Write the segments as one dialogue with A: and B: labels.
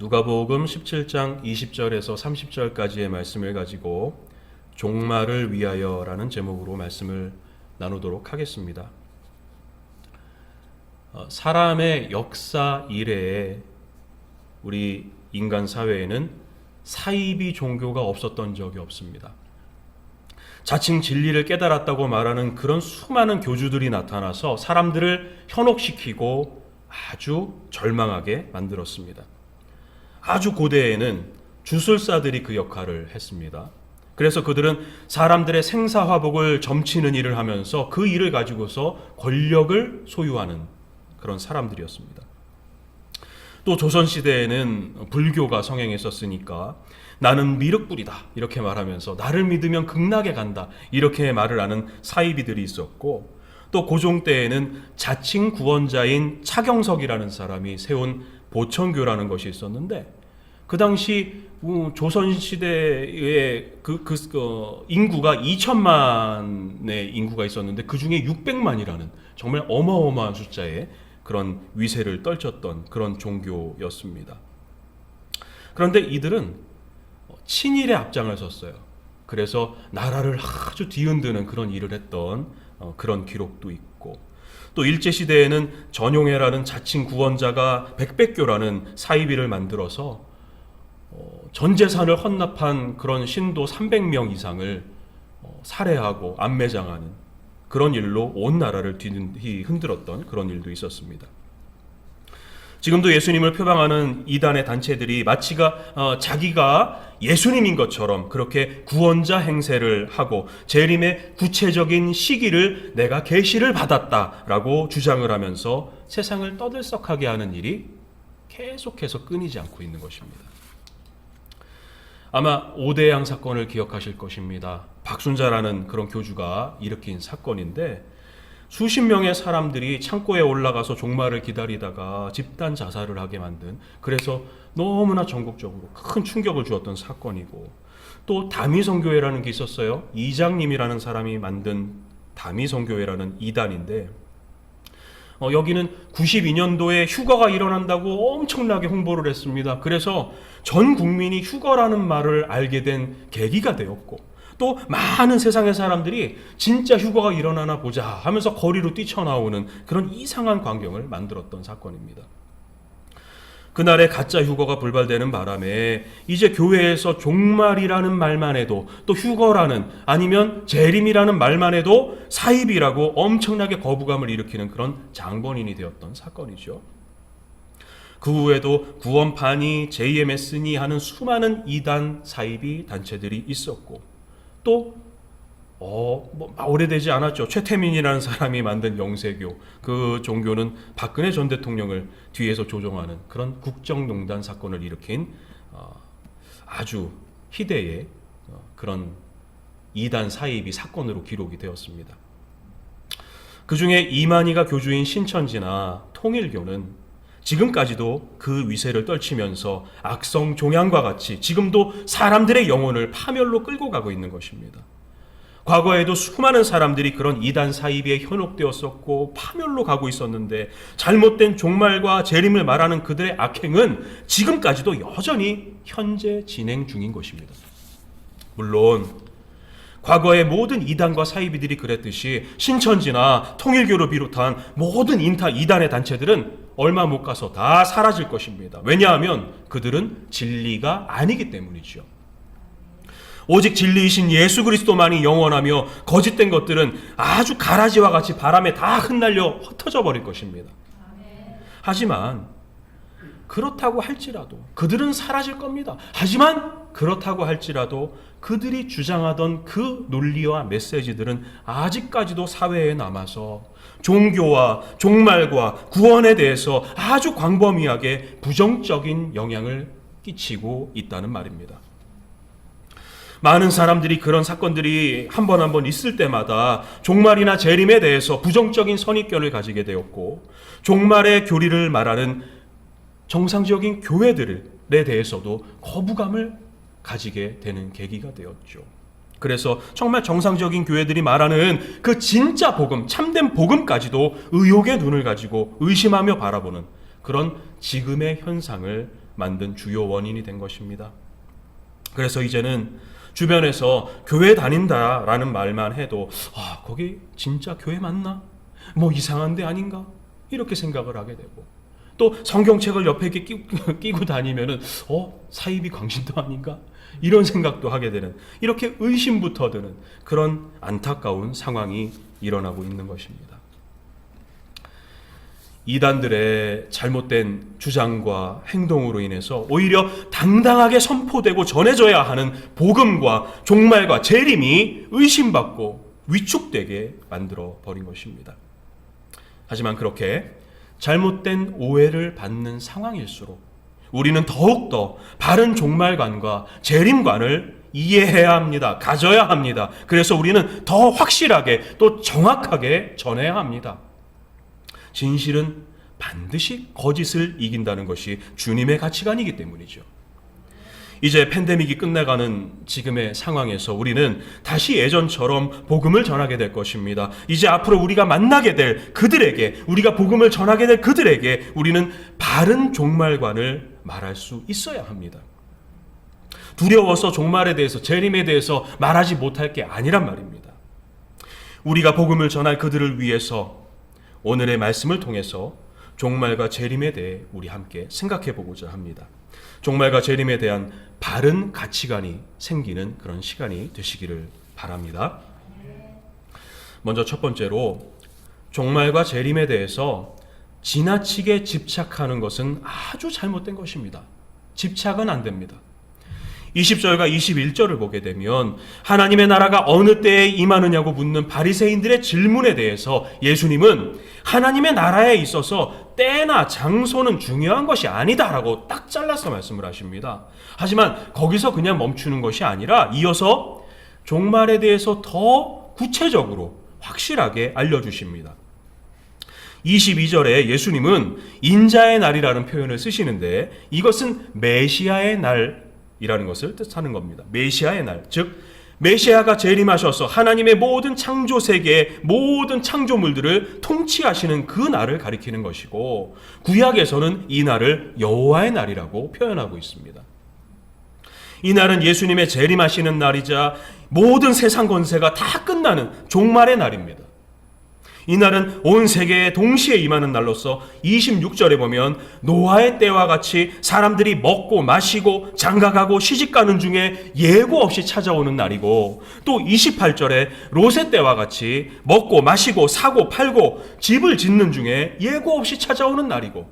A: 누가복음 17장 20절에서 30절까지의 말씀을 가지고 종말을 위하여라는 제목으로 말씀을 나누도록 하겠습니다. 어, 사람의 역사 이래에 우리 인간 사회에는 사이비 종교가 없었던 적이 없습니다. 자칭 진리를 깨달았다고 말하는 그런 수많은 교주들이 나타나서 사람들을 현혹시키고 아주 절망하게 만들었습니다. 아주 고대에는 주술사들이 그 역할을 했습니다. 그래서 그들은 사람들의 생사화복을 점치는 일을 하면서 그 일을 가지고서 권력을 소유하는 그런 사람들이었습니다. 또 조선시대에는 불교가 성행했었으니까 나는 미륵불이다 이렇게 말하면서 나를 믿으면 극락에 간다 이렇게 말을 하는 사이비들이 있었고 또 고종 때에는 자칭 구원자인 차경석이라는 사람이 세운 보천교라는 것이 있었는데 그 당시 어, 조선 시대에 그, 그 어, 인구가 2천만의 인구가 있었는데 그 중에 600만이라는 정말 어마어마한 숫자의 그런 위세를 떨쳤던 그런 종교였습니다. 그런데 이들은 친일의 앞장을 섰어요. 그래서 나라를 아주 뒤흔드는 그런 일을 했던 어, 그런 기록도 있고 또 일제 시대에는 전용해라는 자칭 구원자가 백백교라는 사이비를 만들어서 어, 전 재산을 헌납한 그런 신도 300명 이상을 어, 살해하고 안매장하는 그런 일로 온 나라를 뒤 흔들었던 그런 일도 있었습니다. 지금도 예수님을 표방하는 이단의 단체들이 마치가 어, 자기가 예수님인 것처럼 그렇게 구원자 행세를 하고 재림의 구체적인 시기를 내가 계시를 받았다라고 주장을 하면서 세상을 떠들썩하게 하는 일이 계속해서 끊이지 않고 있는 것입니다. 아마 오대양 사건을 기억하실 것입니다. 박순자라는 그런 교주가 일으킨 사건인데 수십 명의 사람들이 창고에 올라가서 종말을 기다리다가 집단 자살을 하게 만든 그래서 너무나 전국적으로 큰 충격을 주었던 사건이고 또 다미 성교회라는 게 있었어요. 이장님이라는 사람이 만든 다미 성교회라는 이단인데 어, 여기는 92년도에 휴가가 일어난다고 엄청나게 홍보를 했습니다. 그래서 전 국민이 휴가라는 말을 알게 된 계기가 되었고 또 많은 세상의 사람들이 진짜 휴가가 일어나나 보자 하면서 거리로 뛰쳐나오는 그런 이상한 광경을 만들었던 사건입니다. 그날의 가짜 휴거가 불발되는 바람에 이제 교회에서 종말이라는 말만 해도 또 휴거라는 아니면 재림이라는 말만 해도 사입이라고 엄청나게 거부감을 일으키는 그런 장본인이 되었던 사건이죠. 그 후에도 구원파니 JMS니 하는 수많은 이단 사입이 단체들이 있었고 또 어, 뭐 오래되지 않았죠. 최태민이라는 사람이 만든 영세교. 그 종교는 박근혜 전 대통령을 뒤에서 조종하는 그런 국정농단 사건을 일으킨 어, 아주 희대의 어, 그런 이단 사입이 사건으로 기록이 되었습니다. 그 중에 이만희가 교주인 신천지나 통일교는 지금까지도 그 위세를 떨치면서 악성 종양과 같이 지금도 사람들의 영혼을 파멸로 끌고 가고 있는 것입니다. 과거에도 수많은 사람들이 그런 이단 사이비에 현혹되었었고 파멸로 가고 있었는데 잘못된 종말과 재림을 말하는 그들의 악행은 지금까지도 여전히 현재 진행 중인 것입니다. 물론 과거의 모든 이단과 사이비들이 그랬듯이 신천지나 통일교를 비롯한 모든 인타 이단의 단체들은 얼마 못 가서 다 사라질 것입니다. 왜냐하면 그들은 진리가 아니기 때문이죠. 오직 진리이신 예수 그리스도만이 영원하며 거짓된 것들은 아주 가라지와 같이 바람에 다 흩날려 흩어져 버릴 것입니다. 하지만 그렇다고 할지라도 그들은 사라질 겁니다. 하지만 그렇다고 할지라도 그들이 주장하던 그 논리와 메시지들은 아직까지도 사회에 남아서 종교와 종말과 구원에 대해서 아주 광범위하게 부정적인 영향을 끼치고 있다는 말입니다. 많은 사람들이 그런 사건들이 한 번 한 번 있을 때마다 종말이나 재림에 대해서 부정적인 선입견을 가지게 되었고 종말의 교리를 말하는 정상적인 교회들에 대해서도 거부감을 가지게 되는 계기가 되었죠. 그래서 정말 정상적인 교회들이 말하는 그 진짜 복음, 참된 복음까지도 의혹의 눈을 가지고 의심하며 바라보는 그런 지금의 현상을 만든 주요 원인이 된 것입니다. 그래서 이제는 주변에서 교회 다닌다라는 말만 해도 아, 거기 진짜 교회 맞나? 뭐 이상한 데 아닌가? 이렇게 생각을 하게 되고 또 성경책을 옆에 끼고, 끼고 다니면은 어, 사이비 광신도 아닌가? 이런 생각도 하게 되는 이렇게 의심부터 드는 그런 안타까운 상황이 일어나고 있는 것입니다. 이단들의 잘못된 주장과 행동으로 인해서 오히려 당당하게 선포되고 전해져야 하는 복음과 종말과 재림이 의심받고 위축되게 만들어 버린 것입니다. 하지만 그렇게 잘못된 오해를 받는 상황일수록 우리는 더욱더 바른 종말관과 재림관을 이해해야 합니다. 가져야 합니다. 그래서 우리는 더 확실하게 또 정확하게 전해야 합니다. 진실은 반드시 거짓을 이긴다는 것이 주님의 가치관이기 때문이죠. 이제 팬데믹이 끝나가는 지금의 상황에서 우리는 다시 예전처럼 복음을 전하게 될 것입니다. 이제 앞으로 우리가 만나게 될 그들에게, 우리가 복음을 전하게 될 그들에게 우리는 바른 종말관을 말할 수 있어야 합니다. 두려워서 종말에 대해서, 재림에 대해서 말하지 못할 게 아니란 말입니다. 우리가 복음을 전할 그들을 위해서 오늘의 말씀을 통해서 종말과 재림에 대해 우리 함께 생각해 보고자 합니다. 종말과 재림에 대한 바른 가치관이 생기는 그런 시간이 되시기를 바랍니다. 먼저 첫 번째로 종말과 재림에 대해서 지나치게 집착하는 것은 아주 잘못된 것입니다. 집착은 안 됩니다. 20절과 21절을 보게 되면 하나님의 나라가 어느 때에 임하느냐고 묻는 바리새인들의 질문에 대해서 예수님은 하나님의 나라에 있어서 때나 장소는 중요한 것이 아니다라고 딱 잘라서 말씀을 하십니다. 하지만 거기서 그냥 멈추는 것이 아니라 이어서 종말에 대해서 더 구체적으로 확실하게 알려주십니다. 22절에 예수님은 인자의 날이라는 표현을 쓰시는데 이것은 메시아의 날 이라는 것을 뜻하는 겁니다. 메시아의 날. 즉, 메시아가 재림하셔서 하나님의 모든 창조 세계의 모든 창조물들을 통치하시는 그 날을 가리키는 것이고 구약에서는 이 날을 여호와의 날이라고 표현하고 있습니다. 이 날은 예수님의 재림하시는 날이자 모든 세상 권세가 다 끝나는 종말의 날입니다. 이 날은 온 세계에 동시에 임하는 날로서 26절에 보면 노아의 때와 같이 사람들이 먹고 마시고 장가가고 시집가는 중에 예고 없이 찾아오는 날이고 또 28절에 롯의 때와 같이 먹고 마시고 사고 팔고 집을 짓는 중에 예고 없이 찾아오는 날이고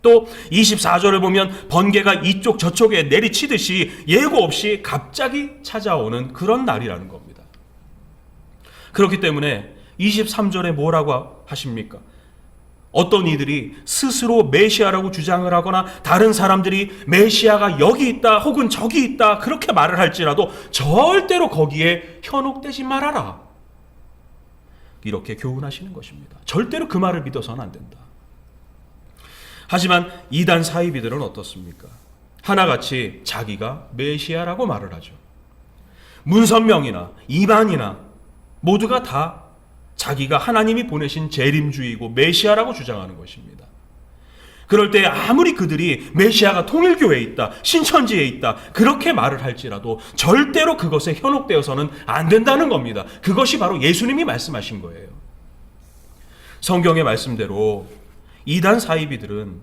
A: 또 24절을 보면 번개가 이쪽 저쪽에 내리치듯이 예고 없이 갑자기 찾아오는 그런 날이라는 겁니다. 그렇기 때문에 23절에 뭐라고 하십니까? 어떤 이들이 스스로 메시아라고 주장을 하거나 다른 사람들이 메시아가 여기 있다 혹은 저기 있다 그렇게 말을 할지라도 절대로 거기에 현혹되지 말아라. 이렇게 교훈하시는 것입니다. 절대로 그 말을 믿어서는 안 된다. 하지만 이단 사이비들은 어떻습니까? 하나같이 자기가 메시아라고 말을 하죠. 문선명이나 이반이나 모두가 다 자기가 하나님이 보내신 재림주의고 메시아라고 주장하는 것입니다. 그럴 때 아무리 그들이 메시아가 통일교회에 있다, 신천지에 있다, 그렇게 말을 할지라도 절대로 그것에 현혹되어서는 안 된다는 겁니다. 그것이 바로 예수님이 말씀하신 거예요. 성경의 말씀대로 이단 사이비들은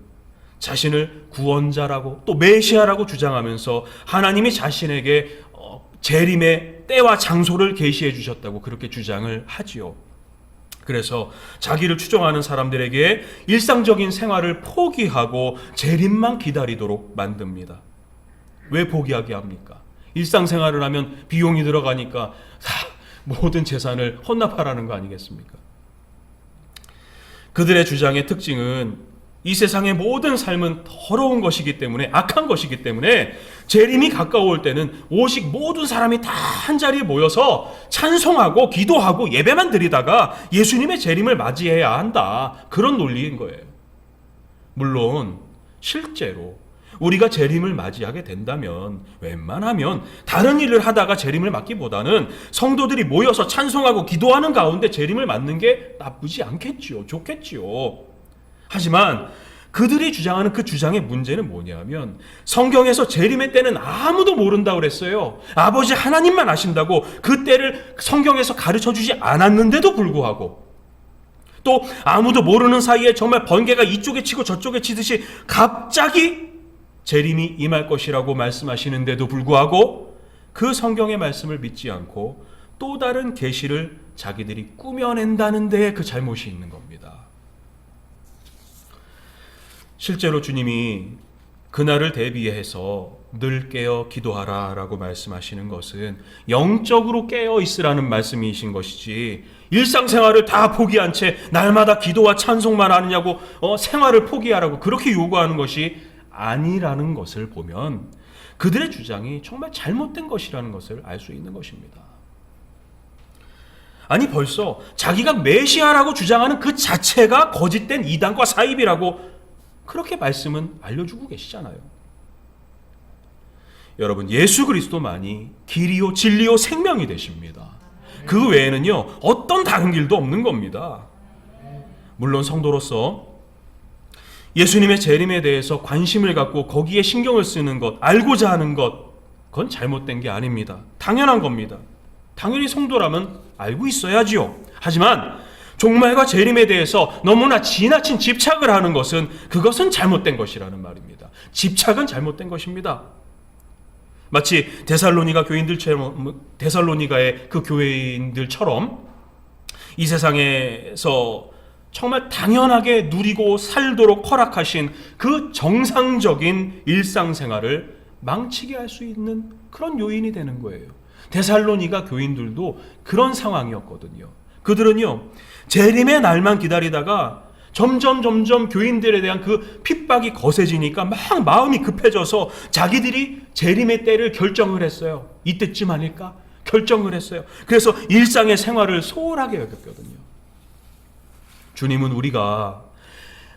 A: 자신을 구원자라고 또 메시아라고 주장하면서 하나님이 자신에게 어, 재림의 때와 장소를 계시해 주셨다고 그렇게 주장을 하지요. 그래서 자기를 추종하는 사람들에게 일상적인 생활을 포기하고 재림만 기다리도록 만듭니다. 왜 포기하게 합니까? 일상생활을 하면 비용이 들어가니까 모든 재산을 헌납하라는 거 아니겠습니까? 그들의 주장의 특징은 이 세상의 모든 삶은 더러운 것이기 때문에 악한 것이기 때문에 재림이 가까울 때는 오직 모든 사람이 다 한자리에 모여서 찬송하고 기도하고 예배만 드리다가 예수님의 재림을 맞이해야 한다. 그런 논리인 거예요. 물론 실제로 우리가 재림을 맞이하게 된다면 웬만하면 다른 일을 하다가 재림을 맞기보다는 성도들이 모여서 찬송하고 기도하는 가운데 재림을 맞는 게 나쁘지 않겠지요. 좋겠지요. 하지만 그들이 주장하는 그 주장의 문제는 뭐냐면 성경에서 재림의 때는 아무도 모른다고 그랬어요. 아버지 하나님만 아신다고 그 때를 성경에서 가르쳐 주지 않았는데도 불구하고 또 아무도 모르는 사이에 정말 번개가 이쪽에 치고 저쪽에 치듯이 갑자기 재림이 임할 것이라고 말씀하시는데도 불구하고 그 성경의 말씀을 믿지 않고 또 다른 계시를 자기들이 꾸며낸다는 데에 그 잘못이 있는 겁니다. 실제로 주님이 그날을 대비해서 늘 깨어 기도하라 라고 말씀하시는 것은 영적으로 깨어 있으라는 말씀이신 것이지 일상생활을 다 포기한 채 날마다 기도와 찬송만 하느냐고 어, 생활을 포기하라고 그렇게 요구하는 것이 아니라는 것을 보면 그들의 주장이 정말 잘못된 것이라는 것을 알 수 있는 것입니다. 아니 벌써 자기가 메시아라고 주장하는 그 자체가 거짓된 이단과 사입이라고 그렇게 말씀은 알려주고 계시잖아요. 여러분 예수 그리스도만이 길이요 진리요 생명이 되십니다. 그 외에는요 어떤 다른 길도 없는 겁니다. 물론 성도로서 예수님의 재림에 대해서 관심을 갖고 거기에 신경을 쓰는 것, 알고자 하는 것, 그건 잘못된 게 아닙니다. 당연한 겁니다. 당연히 성도라면 알고 있어야지요. 하지만 종말과 재림에 대해서 너무나 지나친 집착을 하는 것은 그것은 잘못된 것이라는 말입니다. 집착은 잘못된 것입니다. 마치 데살로니가 교인들처럼 데살로니가의 그 교회인들처럼 이 세상에서 정말 당연하게 누리고 살도록 허락하신 그 정상적인 일상생활을 망치게 할 수 있는 그런 요인이 되는 거예요. 데살로니가 교인들도 그런 상황이었거든요. 그들은요, 재림의 날만 기다리다가 점점 점점 교인들에 대한 그 핍박이 거세지니까 막 마음이 급해져서 자기들이 재림의 때를 결정을 했어요. 이때쯤 아닐까? 결정을 했어요. 그래서 일상의 생활을 소홀하게 여겼거든요. 주님은 우리가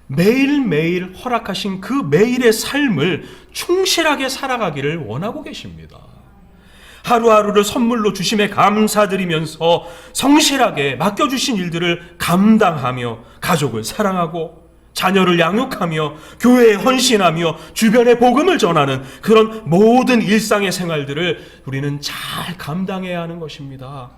A: 매일매일 허락하신 그 매일의 삶을 충실하게 살아가기를 원하고 계십니다. 하루하루를 선물로 주심에 감사드리면서 성실하게 맡겨주신 일들을 감당하며 가족을 사랑하고 자녀를 양육하며 교회에 헌신하며 주변에 복음을 전하는 그런 모든 일상의 생활들을 우리는 잘 감당해야 하는 것입니다.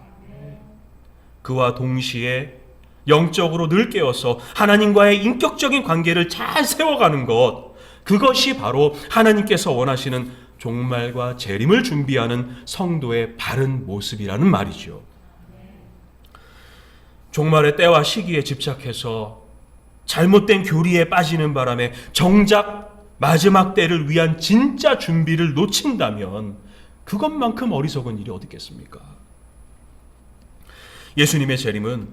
A: 그와 동시에 영적으로 늘 깨어서 하나님과의 인격적인 관계를 잘 세워가는 것, 그것이 바로 하나님께서 원하시는 종말과 재림을 준비하는 성도의 바른 모습이라는 말이죠. 종말의 때와 시기에 집착해서 잘못된 교리에 빠지는 바람에 정작 마지막 때를 위한 진짜 준비를 놓친다면 그것만큼 어리석은 일이 어디 있겠습니까? 예수님의 재림은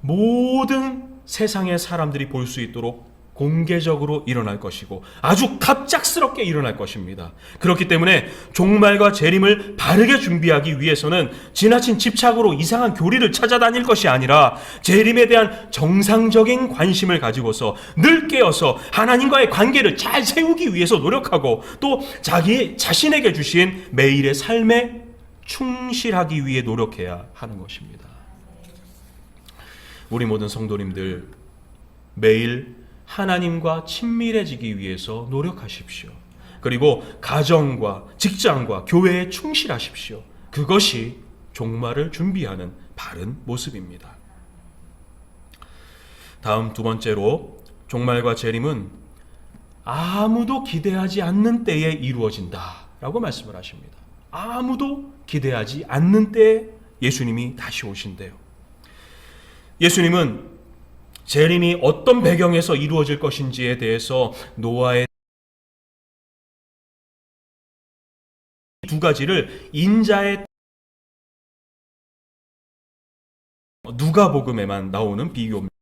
A: 모든 세상의 사람들이 볼 수 있도록 공개적으로 일어날 것이고 아주 갑작스럽게 일어날 것입니다. 그렇기 때문에 종말과 재림을 바르게 준비하기 위해서는 지나친 집착으로 이상한 교리를 찾아다닐 것이 아니라 재림에 대한 정상적인 관심을 가지고서 늘 깨어서 하나님과의 관계를 잘 세우기 위해서 노력하고 또 자기 자신에게 주신 매일의 삶에 충실하기 위해 노력해야 하는 것입니다. 우리 모든 성도님들 매일 하나님과 친밀해지기 위해서 노력하십시오. 그리고 가정과 직장과 교회에 충실하십시오. 그것이 종말을 준비하는 바른 모습입니다. 다음 두 번째로 종말과 재림은 아무도 기대하지 않는 때에 이루어진다 라고 말씀을 하십니다. 아무도 기대하지 않는 때에 예수님이 다시 오신대요. 예수님은 재림이 어떤 배경에서 이루어질 것인지에 대해서 노아의 두 가지를 인자의 누가복음에만 나오는 비교입니다.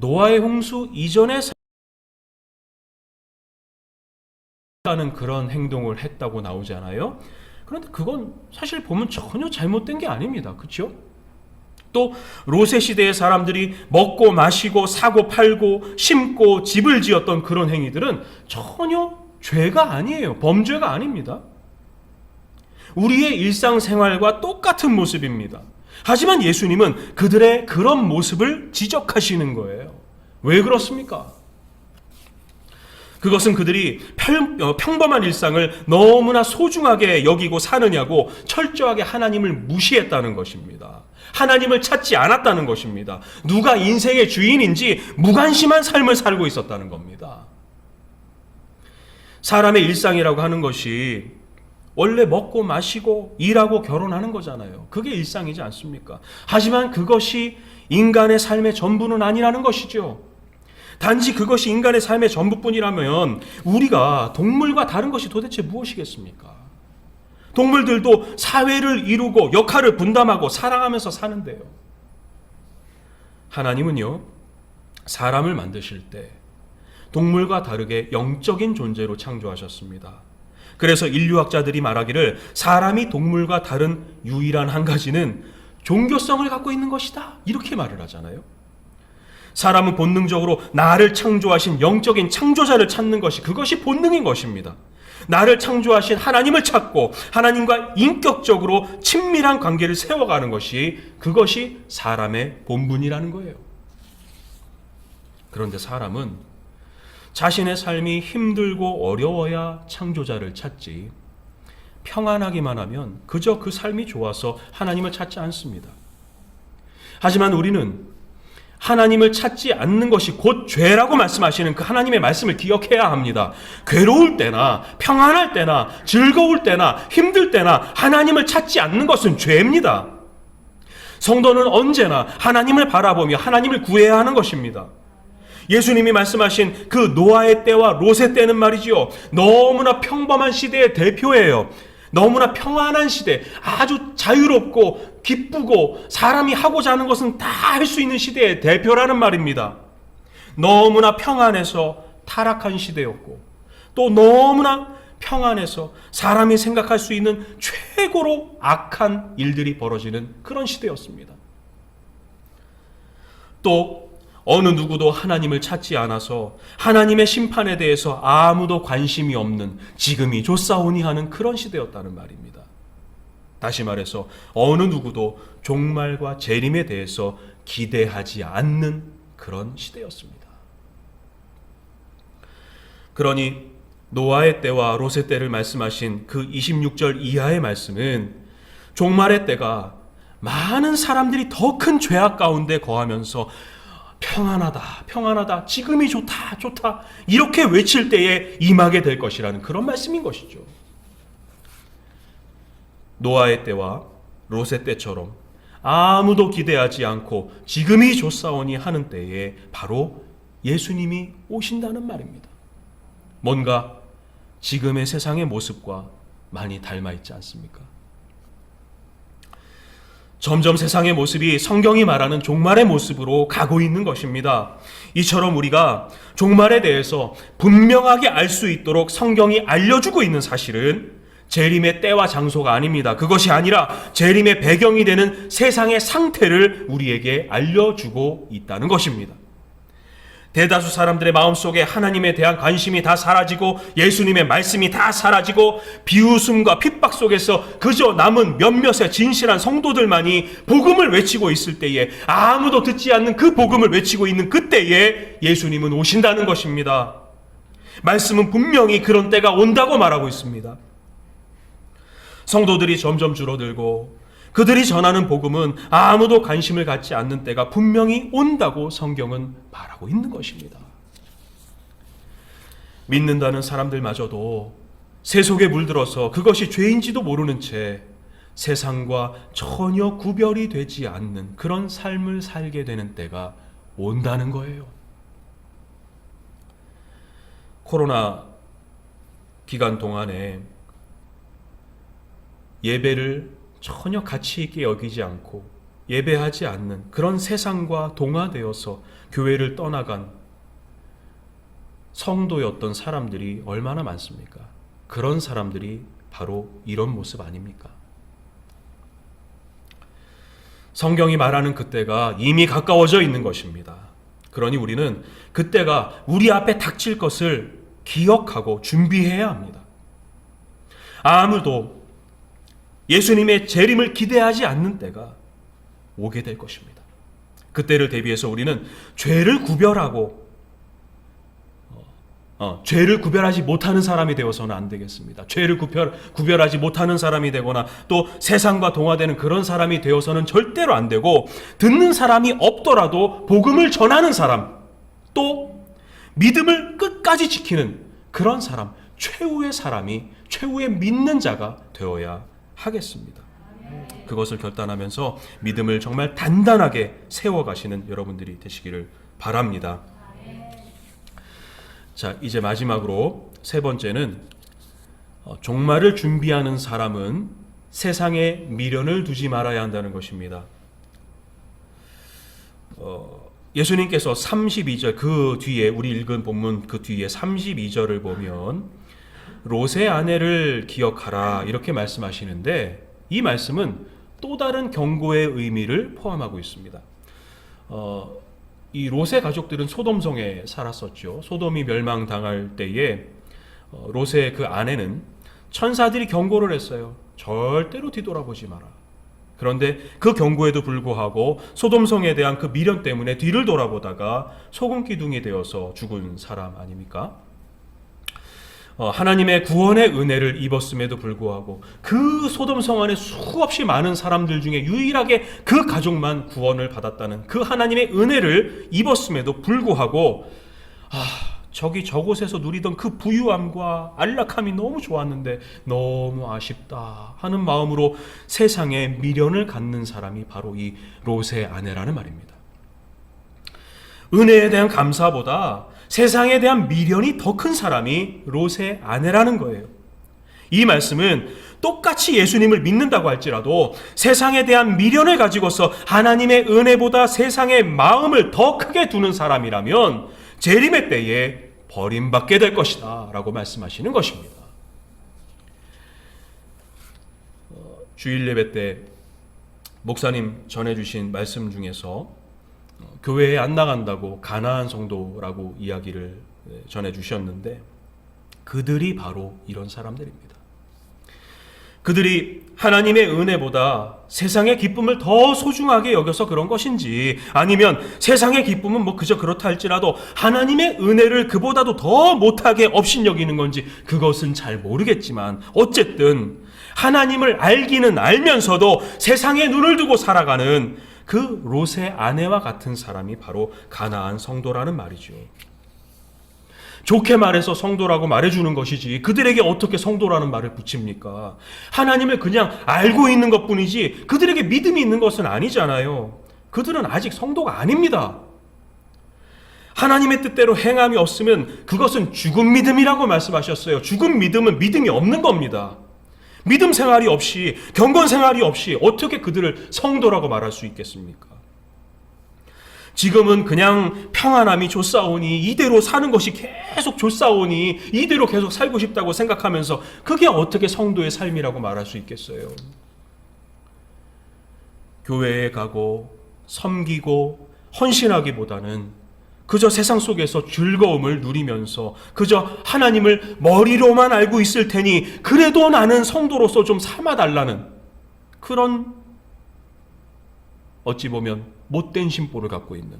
A: 노아의 홍수 이전에 하는 그런 행동을 했다고 나오잖아요. 그런데 그건 사실 보면 전혀 잘못된 게 아닙니다. 그렇죠? 또 로세 시대의 사람들이 먹고 마시고 사고 팔고 심고 집을 지었던 그런 행위들은 전혀 죄가 아니에요. 범죄가 아닙니다. 우리의 일상생활과 똑같은 모습입니다. 하지만 예수님은 그들의 그런 모습을 지적하시는 거예요. 왜 그렇습니까? 그것은 그들이 평, 어, 평범한 일상을 너무나 소중하게 여기고 사느냐고 철저하게 하나님을 무시했다는 것입니다. 하나님을 찾지 않았다는 것입니다. 누가 인생의 주인인지 무관심한 삶을 살고 있었다는 겁니다. 사람의 일상이라고 하는 것이 원래 먹고 마시고 일하고 결혼하는 거잖아요. 그게 일상이지 않습니까? 하지만 그것이 인간의 삶의 전부는 아니라는 것이죠. 단지 그것이 인간의 삶의 전부뿐이라면 우리가 동물과 다른 것이 도대체 무엇이겠습니까? 동물들도 사회를 이루고 역할을 분담하고 사랑하면서 사는데요. 하나님은요, 사람을 만드실 때 동물과 다르게 영적인 존재로 창조하셨습니다. 그래서 인류학자들이 말하기를 사람이 동물과 다른 유일한 한 가지는 종교성을 갖고 있는 것이다. 이렇게 말을 하잖아요. 사람은 본능적으로 나를 창조하신 영적인 창조자를 찾는 것이 그것이 본능인 것입니다. 나를 창조하신 하나님을 찾고 하나님과 인격적으로 친밀한 관계를 세워가는 것이 그것이 사람의 본분이라는 거예요. 그런데 사람은 자신의 삶이 힘들고 어려워야 창조자를 찾지 평안하기만 하면 그저 그 삶이 좋아서 하나님을 찾지 않습니다. 하지만 우리는 하나님을 찾지 않는 것이 곧 죄라고 말씀하시는 그 하나님의 말씀을 기억해야 합니다. 괴로울 때나 평안할 때나 즐거울 때나 힘들 때나 하나님을 찾지 않는 것은 죄입니다. 성도는 언제나 하나님을 바라보며 하나님을 구해야 하는 것입니다. 예수님이 말씀하신 그 노아의 때와 롯의 때는 말이지요. 너무나 평범한 시대의 대표예요. 너무나 평안한 시대, 아주 자유롭고 기쁘고 사람이 하고자 하는 것은 다 할 수 있는 시대의 대표라는 말입니다. 너무나 평안해서 타락한 시대였고 또 너무나 평안해서 사람이 생각할 수 있는 최고로 악한 일들이 벌어지는 그런 시대였습니다. 또 어느 누구도 하나님을 찾지 않아서 하나님의 심판에 대해서 아무도 관심이 없는 지금이 좋사오니 하는 그런 시대였다는 말입니다. 다시 말해서 어느 누구도 종말과 재림에 대해서 기대하지 않는 그런 시대였습니다. 그러니 노아의 때와 롯의 때를 말씀하신 그 26절 이하의 말씀은 종말의 때가 많은 사람들이 더 큰 죄악 가운데 거하면서 평안하다, 평안하다, 지금이 좋다, 좋다, 이렇게 외칠 때에 임하게 될 것이라는 그런 말씀인 것이죠. 노아의 때와 롯의 때처럼 아무도 기대하지 않고 지금이 좋사오니 하는 때에 바로 예수님이 오신다는 말입니다. 뭔가 지금의 세상의 모습과 많이 닮아 있지 않습니까? 점점 세상의 모습이 성경이 말하는 종말의 모습으로 가고 있는 것입니다. 이처럼 우리가 종말에 대해서 분명하게 알 수 있도록 성경이 알려주고 있는 사실은 재림의 때와 장소가 아닙니다. 그것이 아니라 재림의 배경이 되는 세상의 상태를 우리에게 알려주고 있다는 것입니다. 대다수 사람들의 마음속에 하나님에 대한 관심이 다 사라지고 예수님의 말씀이 다 사라지고 비웃음과 핍박 속에서 그저 남은 몇몇의 진실한 성도들만이 복음을 외치고 있을 때에 아무도 듣지 않는 그 복음을 외치고 있는 그때에 예수님은 오신다는 것입니다. 말씀은 분명히 그런 때가 온다고 말하고 있습니다. 성도들이 점점 줄어들고 그들이 전하는 복음은 아무도 관심을 갖지 않는 때가 분명히 온다고 성경은 말하고 있는 것입니다. 믿는다는 사람들마저도 세속에 물들어서 그것이 죄인지도 모르는 채 세상과 전혀 구별이 되지 않는 그런 삶을 살게 되는 때가 온다는 거예요. 코로나 기간 동안에 예배를 전혀 가치 있게 여기지 않고 예배하지 않는 그런 세상과 동화되어서 교회를 떠나간 성도였던 사람들이 얼마나 많습니까? 그런 사람들이 바로 이런 모습 아닙니까? 성경이 말하는 그때가 이미 가까워져 있는 것입니다. 그러니 우리는 그때가 우리 앞에 닥칠 것을 기억하고 준비해야 합니다. 아무도 예수님의 재림을 기대하지 않는 때가 오게 될 것입니다. 그때를 대비해서 우리는 죄를 구별하고 어, 죄를 구별하지 못하는 사람이 되어서는 안 되겠습니다. 죄를 구별, 구별하지 못하는 사람이 되거나 또 세상과 동화되는 그런 사람이 되어서는 절대로 안 되고 듣는 사람이 없더라도 복음을 전하는 사람 또 믿음을 끝까지 지키는 그런 사람 최후의 사람이 최후의 믿는 자가 되어야 하겠습니다. 그것을 결단하면서 믿음을 정말 단단하게 세워가시는 여러분들이 되시기를 바랍니다. 자, 이제 마지막으로 세 번째는 어, 종말을 준비하는 사람은 세상에 미련을 두지 말아야 한다는 것입니다. 어, 예수님께서 32절 그 뒤에 우리 읽은 본문 그 뒤에 32절을 보면 롯의 아내를 기억하라 이렇게 말씀하시는데 이 말씀은 또 다른 경고의 의미를 포함하고 있습니다. 어, 이 롯의 가족들은 소돔성에 살았었죠. 소돔이 멸망당할 때에 어, 롯의 그 아내는 천사들이 경고를 했어요. 절대로 뒤돌아보지 마라. 그런데 그 경고에도 불구하고 소돔성에 대한 그 미련 때문에 뒤를 돌아보다가 소금 기둥이 되어서 죽은 사람 아닙니까? 어, 하나님의 구원의 은혜를 입었음에도 불구하고 그 소돔 성 안에 수없이 많은 사람들 중에 유일하게 그 가족만 구원을 받았다는 그 하나님의 은혜를 입었음에도 불구하고 아 저기 저곳에서 누리던 그 부유함과 안락함이 너무 좋았는데 너무 아쉽다 하는 마음으로 세상에 미련을 갖는 사람이 바로 이 롯의 아내라는 말입니다. 은혜에 대한 감사보다 세상에 대한 미련이 더 큰 사람이 롯의 아내라는 거예요. 이 말씀은 똑같이 예수님을 믿는다고 할지라도 세상에 대한 미련을 가지고서 하나님의 은혜보다 세상의 마음을 더 크게 두는 사람이라면 재림의 때에 버림받게 될 것이다 라고 말씀하시는 것입니다. 어, 주일 예배 때 목사님 전해주신 말씀 중에서 어, 교회에 안 나간다고 가나안 성도라고 이야기를 예, 전해 주셨는데 그들이 바로 이런 사람들입니다. 그들이 하나님의 은혜보다 세상의 기쁨을 더 소중하게 여겨서 그런 것인지 아니면 세상의 기쁨은 뭐 그저 그렇다 할지라도 하나님의 은혜를 그보다도 더 못하게 업신 여기는 건지 그것은 잘 모르겠지만 어쨌든 하나님을 알기는 알면서도 세상에 눈을 두고 살아가는 그 롯의 아내와 같은 사람이 바로 가나안 성도라는 말이죠. 좋게 말해서 성도라고 말해주는 것이지 그들에게 어떻게 성도라는 말을 붙입니까? 하나님을 그냥 알고 있는 것 뿐이지 그들에게 믿음이 있는 것은 아니잖아요. 그들은 아직 성도가 아닙니다. 하나님의 뜻대로 행함이 없으면 그것은 죽은 믿음이라고 말씀하셨어요. 죽은 믿음은 믿음이 없는 겁니다. 믿음 생활이 없이 경건 생활이 없이 어떻게 그들을 성도라고 말할 수 있겠습니까? 지금은 그냥 평안함이 좋사오니 이대로 사는 것이 계속 좋사오니 이대로 계속 살고 싶다고 생각하면서 그게 어떻게 성도의 삶이라고 말할 수 있겠어요? 교회에 가고 섬기고 헌신하기보다는 그저 세상 속에서 즐거움을 누리면서 그저 하나님을 머리로만 알고 있을 테니 그래도 나는 성도로서 좀 삼아달라는 그런 어찌 보면 못된 심보를 갖고 있는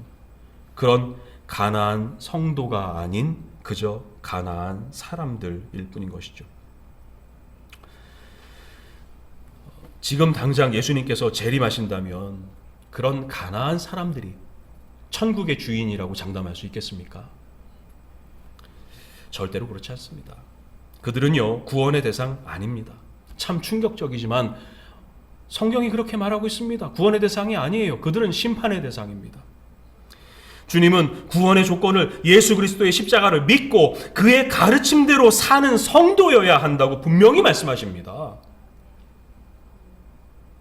A: 그런 가나안 성도가 아닌 그저 가나안 사람들일 뿐인 것이죠. 지금 당장 예수님께서 재림하신다면 그런 가나안 사람들이 천국의 주인이라고 장담할 수 있겠습니까? 절대로 그렇지 않습니다. 그들은요, 구원의 대상 아닙니다. 참 충격적이지만 성경이 그렇게 말하고 있습니다. 구원의 대상이 아니에요. 그들은 심판의 대상입니다. 주님은 구원의 조건을 예수 그리스도의 십자가를 믿고 그의 가르침대로 사는 성도여야 한다고 분명히 말씀하십니다.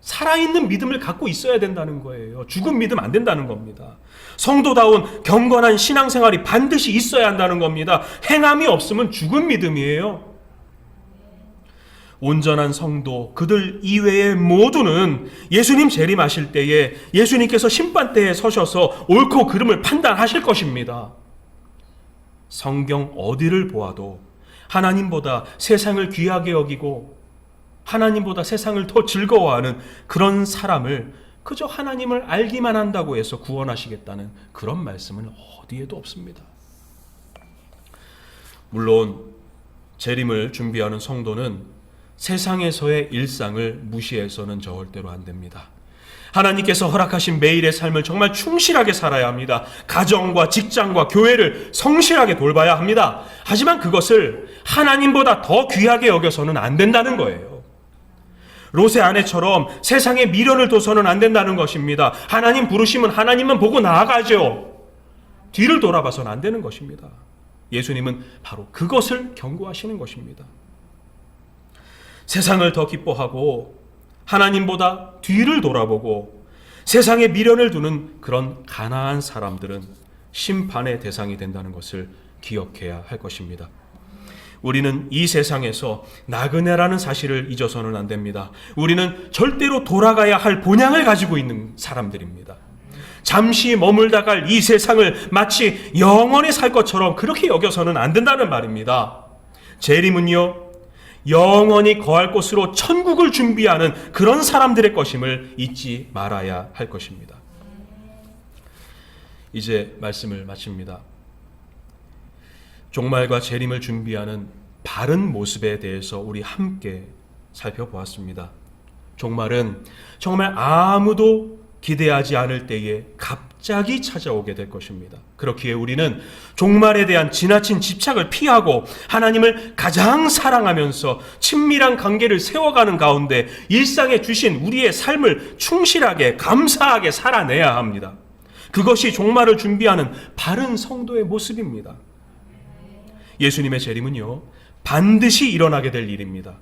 A: 살아있는 믿음을 갖고 있어야 된다는 거예요. 죽은 믿음 안 된다는 겁니다. 성도다운 경건한 신앙생활이 반드시 있어야 한다는 겁니다. 행함이 없으면 죽은 믿음이에요. 온전한 성도, 그들 이외의 모두는 예수님 재림하실 때에 예수님께서 심판대에 서셔서 옳고 그름을 판단하실 것입니다. 성경 어디를 보아도 하나님보다 세상을 귀하게 여기고 하나님보다 세상을 더 즐거워하는 그런 사람을 그저 하나님을 알기만 한다고 해서 구원하시겠다는 그런 말씀은 어디에도 없습니다. 물론 재림을 준비하는 성도는 세상에서의 일상을 무시해서는 절대로 안 됩니다. 하나님께서 허락하신 매일의 삶을 정말 충실하게 살아야 합니다. 가정과 직장과 교회를 성실하게 돌봐야 합니다. 하지만 그것을 하나님보다 더 귀하게 여겨서는 안 된다는 거예요. 롯의 아내처럼 세상에 미련을 둬서는 안 된다는 것입니다. 하나님 부르시면 하나님만 보고 나아가죠. 뒤를 돌아봐서는 안 되는 것입니다. 예수님은 바로 그것을 경고하시는 것입니다. 세상을 더 기뻐하고 하나님보다 뒤를 돌아보고 세상에 미련을 두는 그런 가나안 사람들은 심판의 대상이 된다는 것을 기억해야 할 것입니다. 우리는 이 세상에서 나그네라는 사실을 잊어서는 안 됩니다. 우리는 절대로 돌아가야 할 본향을 가지고 있는 사람들입니다. 잠시 머물다 갈 이 세상을 마치 영원히 살 것처럼 그렇게 여겨서는 안 된다는 말입니다. 재림은요, 영원히 거할 곳으로 천국을 준비하는 그런 사람들의 것임을 잊지 말아야 할 것입니다. 이제 말씀을 마칩니다. 종말과 재림을 준비하는 바른 모습에 대해서 우리 함께 살펴보았습니다. 종말은 정말 아무도 기대하지 않을 때에 갑자기 찾아오게 될 것입니다. 그렇기에 우리는 종말에 대한 지나친 집착을 피하고 하나님을 가장 사랑하면서 친밀한 관계를 세워가는 가운데 일상에 주신 우리의 삶을 충실하게 감사하게 살아내야 합니다. 그것이 종말을 준비하는 바른 성도의 모습입니다. 예수님의 재림은요, 반드시 일어나게 될 일입니다.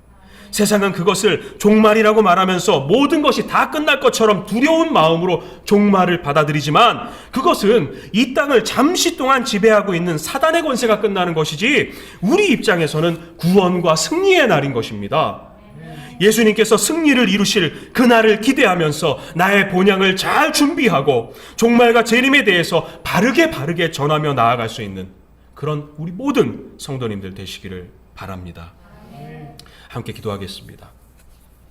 A: 세상은 그것을 종말이라고 말하면서 모든 것이 다 끝날 것처럼 두려운 마음으로 종말을 받아들이지만 그것은 이 땅을 잠시 동안 지배하고 있는 사단의 권세가 끝나는 것이지 우리 입장에서는 구원과 승리의 날인 것입니다. 예수님께서 승리를 이루실 그날을 기대하면서 나의 본향을 잘 준비하고 종말과 재림에 대해서 바르게 바르게 전하며 나아갈 수 있는 그런 우리 모든 성도님들 되시기를 바랍니다. 함께 기도하겠습니다.